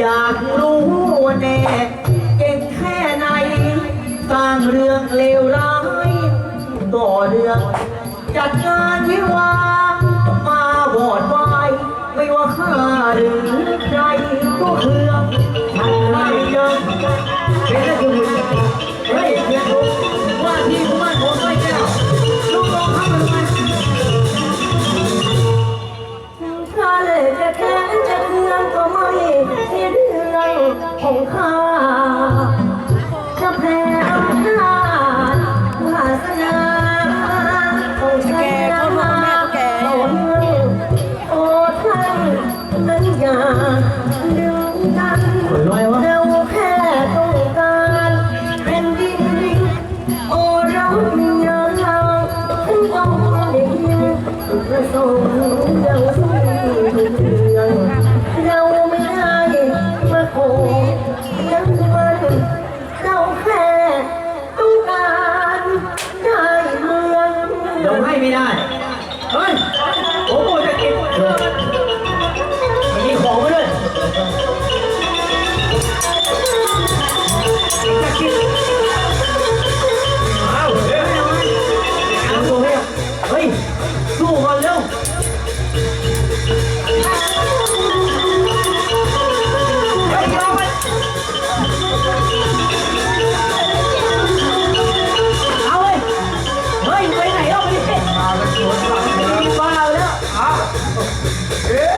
อยากรู้แน่เก่งแค่ไหน สร้างเรื่องเลวร้ายต่อเรื่อง จัดงานวิวามาบอดวาย ไม่ว่าข้าหรือ แห่งข้าจะแผ่อำนาจวาสนาของฉันมาโอ้โอ้ท่านนั้นอย่าลืมกันเราแค่ต้งการแผ่นดินโอ้เรามีเงาเราถึงต้อด้ยินประสงค์ ให้ไม่ได้ เฮ้ย